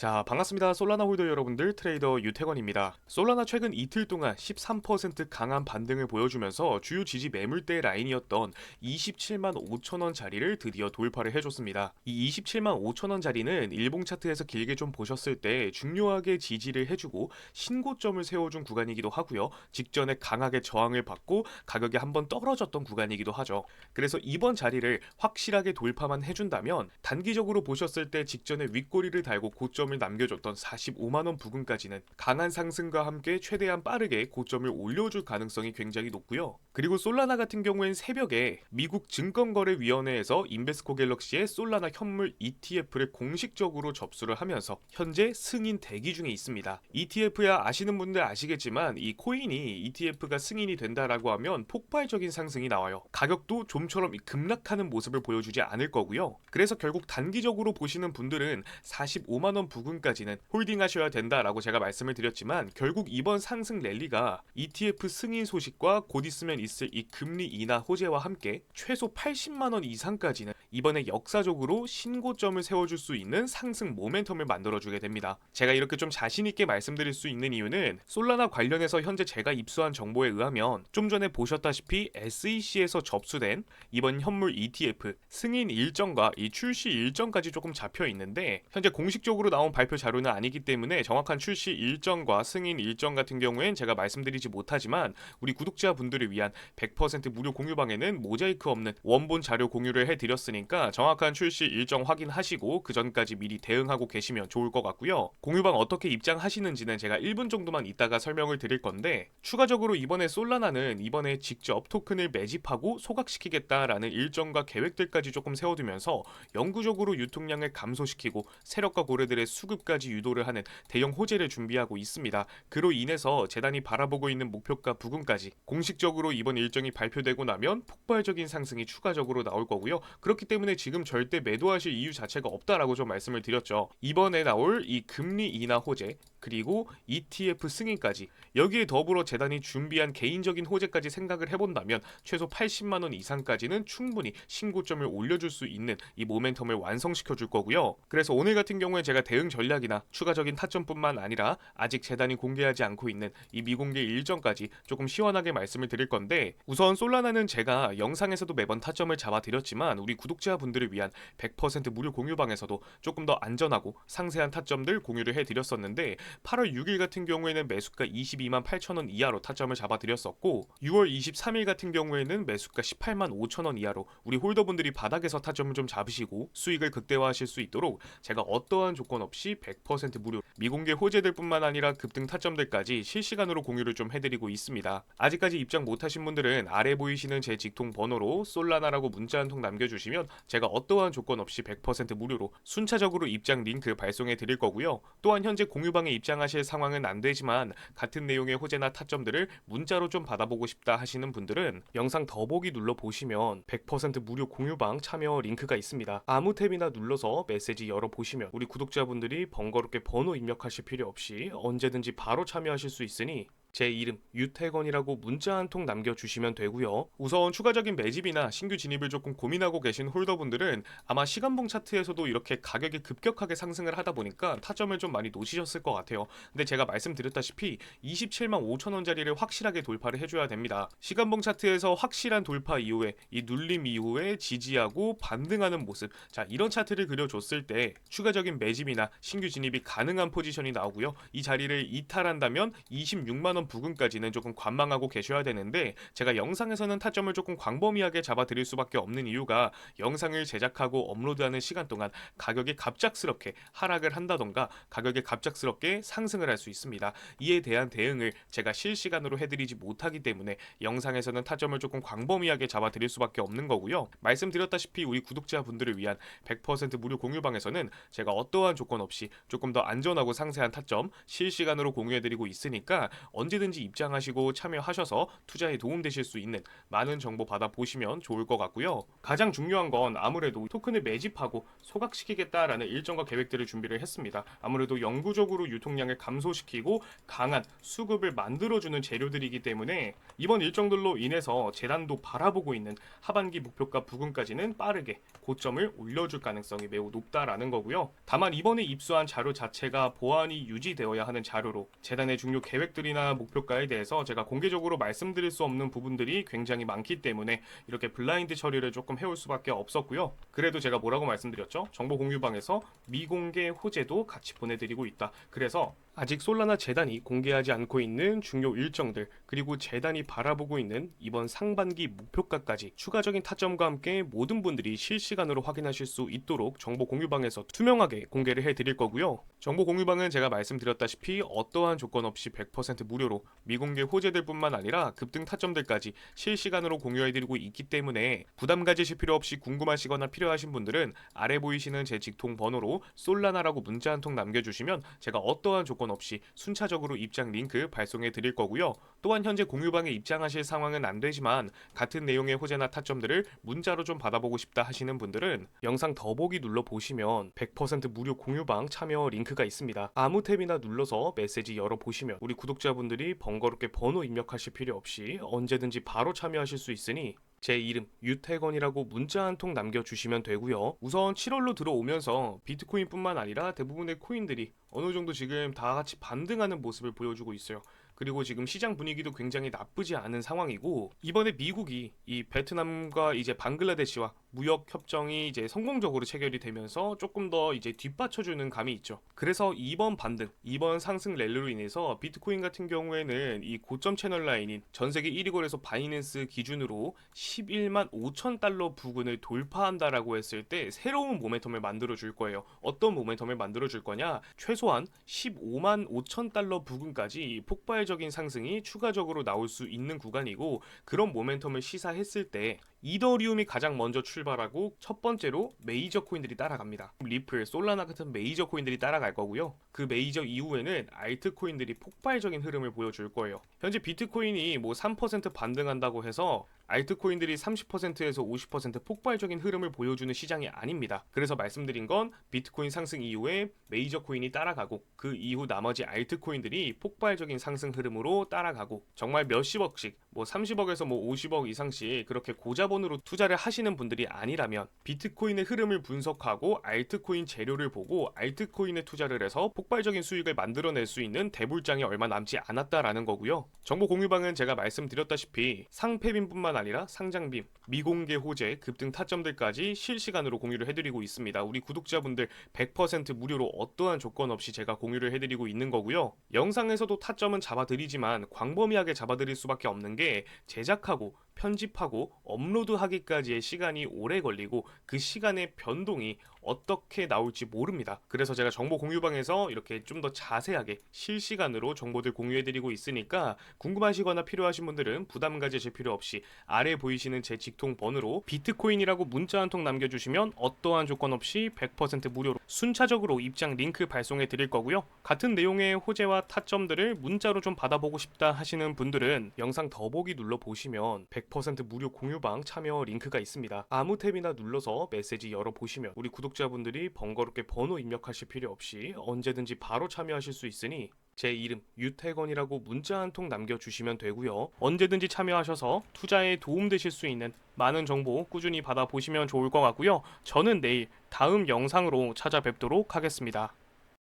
자, 반갑습니다. 솔라나 홀더 여러분들, 트레이더 유태건입니다. 솔라나 최근 이틀 동안 13% 강한 반등을 보여주면서 주요 지지 매물대 라인이었던 27만 5천 원 자리를 드디어 돌파를 해줬습니다. 이 27만 5천 원 자리는 일봉 차트에서 길게 좀 보셨을 때 중요하게 지지를 해주고 신고점을 세워준 구간이기도 하고요. 직전에 강하게 저항을 받고 가격이 한번 떨어졌던 구간이기도 하죠. 그래서 이번 자리를 확실하게 돌파만 해준다면 단기적으로 보셨을 때 직전에 윗꼬리를 달고 고점 을 남겨줬던 45만 원 부근까지는 강한 상승과 함께 최대한 빠르게 고점을 올려줄 가능성이 굉장히 높고요. 그리고 솔라나 같은 경우엔 새벽에 미국 증권거래위원회에서 인베스코 갤럭시의 솔라나 현물 ETF를 공식적으로 접수를 하면서 현재 승인 대기 중에 있습니다. ETF야 아시는 분들 아시겠지만 이 코인이 ETF가 승인이 된다라고 하면 폭발적인 상승이 나와요. 가격도 좀처럼 급락하는 모습을 보여주지 않을 거고요. 그래서 결국 단기적으로 보시는 분들은 45만 원 부근까지는 홀딩하셔야 된다라고 제가 말씀을 드렸지만 결국 이번 상승 랠리가 ETF 승인 소식과 곧 있으면 이 금리 인하 호재와 함께 최소 80만 원 이상까지는 이번에 역사적으로 신고점을 세워줄 수 있는 상승 모멘텀을 만들어주게 됩니다. 제가 이렇게 좀 자신 있게 말씀드릴 수 있는 이유는 솔라나 관련해서 현재 제가 입수한 정보에 의하면 좀 전에 보셨다시피 SEC에서 접수된 이번 현물 ETF 승인 일정과 이 출시 일정까지 조금 잡혀 있는데 현재 공식적으로 나온 발표 자료는 아니기 때문에 정확한 출시 일정과 승인 일정 같은 경우엔 제가 말씀드리지 못하지만 우리 구독자분들을 위한 100% 무료 공유방에는 모자이크 없는 원본 자료 공유를 해드렸으니까 정확한 출시 일정 확인하시고 그 전까지 미리 대응하고 계시면 좋을 것 같고요. 공유방 어떻게 입장하시는지는 제가 1분 정도만 이따가 설명을 드릴 건데 추가적으로 이번에 솔라나는 이번에 직접 토큰을 매집하고 소각시키겠다라는 일정과 계획들까지 조금 세워두면서 영구적으로 유통량을 감소시키고 세력과 고래들의 수급까지 유도를 하는 대형 호재를 준비하고 있습니다. 그로 인해서 재단이 바라보고 있는 목표가 부근까지 공식적으로 이번 일정이 발표되고 나면 폭발적인 상승이 추가적으로 나올 거고요. 그렇기 때문에 지금 절대 매도하실 이유 자체가 없다라고 좀 말씀을 드렸죠. 이번에 나올 이 금리 인하 호재 그리고 ETF 승인까지 여기에 더불어 재단이 준비한 개인적인 호재까지 생각을 해본다면 최소 80만 원 이상까지는 충분히 신고점을 올려줄 수 있는 이 모멘텀을 완성시켜 줄 거고요. 그래서 오늘 같은 경우에 제가 대응 전략이나 추가적인 타점뿐만 아니라 아직 재단이 공개하지 않고 있는 이 미공개 일정까지 조금 시원하게 말씀을 드릴 건데 우선 솔라나는 제가 영상에서도 매번 타점을 잡아드렸지만 우리 구독자분들을 위한 100% 무료 공유방에서도 조금 더 안전하고 상세한 타점들 공유를 해드렸었는데 8월 6일 같은 경우에는 매수가 22만 8천 원 이하로 타점을 잡아드렸었고 6월 23일 같은 경우에는 매수가 18만 5천 원 이하로 우리 홀더분들이 바닥에서 타점을 좀 잡으시고 수익을 극대화하실 수 있도록 제가 어떠한 조건 없이 100% 무료 미공개 호재들 뿐만 아니라 급등 타점들까지 실시간으로 공유를 좀 해드리고 있습니다. 아직까지 입장 못하신 분들은 아래 보이시는 제 직통 번호로 솔라나라고 문자 한 통 남겨주시면 제가 어떠한 조건 없이 100% 무료로 순차적으로 입장 링크 발송해 드릴 거고요. 또한 현재 공유방에 입장하실 상황은 안 되지만 같은 내용의 호재나 타점들을 문자로 좀 받아보고 싶다 하시는 분들은 영상 더보기 눌러 보시면 100% 무료 공유방 참여 링크가 있습니다. 아무 탭이나 눌러서 메시지 열어 보시면 우리 구독자분들이 번거롭게 번호 입력하실 필요 없이 언제든지 바로 참여하실 수 있으니 제 이름 유태건이라고 문자 한 통 남겨주시면 되고요. 우선 추가적인 매집이나 신규 진입을 조금 고민하고 계신 홀더분들은 아마 시간봉 차트에서도 이렇게 가격이 급격하게 상승을 하다 보니까 타점을 좀 많이 놓치셨을 것 같아요. 근데 제가 말씀드렸다시피 27만 5천 원짜리를 확실하게 돌파를 해줘야 됩니다. 시간봉 차트에서 확실한 돌파 이후에 이 눌림 이후에 지지하고 반등하는 모습 자 이런 차트를 그려줬을 때 추가적인 매집이나 신규 진입이 가능한 포지션이 나오고요. 이 자리를 이탈한다면 26만 원 부근까지는 조금 관망하고 계셔야 되는데 제가 영상에서는 타점을 조금 광범위하게 잡아드릴 수밖에 없는 이유가 영상을 제작하고 업로드하는 시간 동안 가격이 갑작스럽게 하락을 한다던가 가격이 갑작스럽게 상승을 할 수 있습니다. 이에 대한 대응을 제가 실시간으로 해드리지 못하기 때문에 영상에서는 타점을 조금 광범위하게 잡아드릴 수밖에 없는 거고요. 말씀드렸다시피 우리 구독자분들을 위한 100% 무료 공유방에서는 제가 어떠한 조건 없이 조금 더 안전하고 상세한 타점 실시간으로 공유해드리고 있으니까 언제 든지 입장하시고 참여하셔서 투자에 도움되실 수 있는 많은 정보 받아 보시면 좋을 것 같고요. 가장 중요한 건 아무래도 토큰을 매집하고 소각시키겠다라는 일정과 계획들을 준비를 했습니다. 아무래도 영구적으로 유통량을 감소시키고 강한 수급을 만들어주는 재료들이기 때문에 이번 일정들로 인해서 재단도 바라보고 있는 하반기 목표가 부근까지는 빠르게 고점을 올려줄 가능성이 매우 높다라는 거고요. 다만 이번에 입수한 자료 자체가 보안이 유지되어야 하는 자료로 재단의 중요 계획들이나 목표가에 대해서 제가 공개적으로 말씀드릴 수 없는 부분들이 굉장히 많기 때문에 이렇게 블라인드 처리를 조금 해올 수밖에 없었고요. 그래도 제가 뭐라고 말씀드렸죠? 정보 공유방에서 미공개 호재도 같이 보내드리고 있다. 그래서 아직 솔라나 재단이 공개하지 않고 있는 중요 일정들 그리고 재단이 바라보고 있는 이번 상반기 목표가까지 추가적인 타점과 함께 모든 분들이 실시간으로 확인하실 수 있도록 정보 공유방에서 투명하게 공개를 해드릴 거고요. 정보 공유방은 제가 말씀드렸다시피 어떠한 조건 없이 100% 무료로 미공개 호재들뿐만 아니라 급등 타점들까지 실시간으로 공유해드리고 있기 때문에 부담 가지실 필요 없이 궁금하시거나 필요하신 분들은 아래 보이시는 제 직통 번호로 솔라나라고 문자 한 통 남겨주시면 제가 어떠한 조건 없이 순차적으로 입장 링크 발송해 드릴 거고요. 또한 현재 공유방에 입장하실 상황은 안 되지만 같은 내용의 호재나 타점들을 문자로 좀 받아보고 싶다 하시는 분들은 영상 더보기 눌러 보시면 100% 무료 공유방 참여 링크가 있습니다. 아무 탭이나 눌러서 메시지 열어 보시면 우리 구독자분들이 번거롭게 번호 입력하실 필요 없이 언제든지 바로 참여하실 수 있으니 제 이름 유태건이라고 문자 한 통 남겨주시면 되고요. 우선 7월로 들어오면서 비트코인뿐만 아니라 대부분의 코인들이 어느 정도 지금 다 같이 반등하는 모습을 보여주고 있어요. 그리고 지금 시장 분위기도 굉장히 나쁘지 않은 상황이고 이번에 미국이 이 베트남과 이제 방글라데시와 무역 협정이 이제 성공적으로 체결이 되면서 조금 더 이제 뒷받쳐주는 감이 있죠. 그래서 이번 반등, 이번 상승 랠리로 인해서 비트코인 같은 경우에는 이 고점 채널 라인인 전 세계 1위 거래소 바이낸스 기준으로 11만 5천 달러 부근을 돌파한다라고 했을 때 새로운 모멘텀을 만들어 줄 거예요. 어떤 모멘텀을 만들어 줄 거냐? 최소 한 15만 5천 달러 부근까지 폭발적인 상승이 추가적으로 나올 수 있는 구간이고 그런 모멘텀을 시사했을 때 이더리움이 가장 먼저 출발하고 첫 번째로 메이저 코인들이 따라갑니다. 리플, 솔라나 같은 메이저 코인들이 따라갈 거고요. 그 메이저 이후에는 알트 코인들이 폭발적인 흐름을 보여줄 거예요. 현재 비트코인이 뭐 3% 반등한다고 해서 알트코인들이 30%에서 50% 폭발적인 흐름을 보여주는 시장이 아닙니다. 그래서 말씀드린 건 비트코인 상승 이후에 메이저 코인이 따라가고 그 이후 나머지 알트코인들이 폭발적인 상승 흐름으로 따라가고 정말 몇십억씩 뭐 30억에서 뭐 50억 이상씩 그렇게 고자본으로 투자를 하시는 분들이 아니라면 비트코인의 흐름을 분석하고 알트코인 재료를 보고 알트코인에 투자를 해서 폭발적인 수익을 만들어낼 수 있는 대불장이 얼마 남지 않았다라는 거고요. 정보 공유방은 제가 말씀드렸다시피 상패빈뿐만 아니라 상장빔, 미공개 호재, 급등 타점들까지 실시간으로 공유를 해드리고 있습니다. 우리 구독자분들 100% 무료로 어떠한 조건 없이 제가 공유를 해드리고 있는 거고요. 영상에서도 타점은 잡아드리지만 광범위하게 잡아드릴 수밖에 없는 게 제작하고 편집하고 업로드하기까지의 시간이 오래 걸리고 그 시간의 변동이 어떻게 나올지 모릅니다. 그래서 제가 정보 공유방에서 이렇게 좀 더 자세하게 실시간으로 정보들 공유해드리고 있으니까 궁금하시거나 필요하신 분들은 부담 가지실 필요 없이 아래 보이시는 제 직통 번호로 비트코인이라고 문자 한 통 남겨주시면 어떠한 조건 없이 100% 무료로 순차적으로 입장 링크 발송해 드릴 거고요. 같은 내용의 호재와 타점들을 문자로 좀 받아보고 싶다 하시는 분들은 영상 더보기 눌러 보시면 100% 무료 공유방 참여 링크가 있습니다. 아무 탭이나 눌러서 메시지 열어 보시면 우리 구독자분들이 번거롭게 번호 입력하실 필요 없이 언제든지 바로 참여하실 수 있으니 제 이름 유태건이라고 문자 한 통 남겨주시면 되고요. 언제든지 참여하셔서 투자에 도움되실 수 있는 많은 정보 꾸준히 받아보시면 좋을 것 같고요. 저는 내일 다음 영상으로 찾아뵙도록 하겠습니다.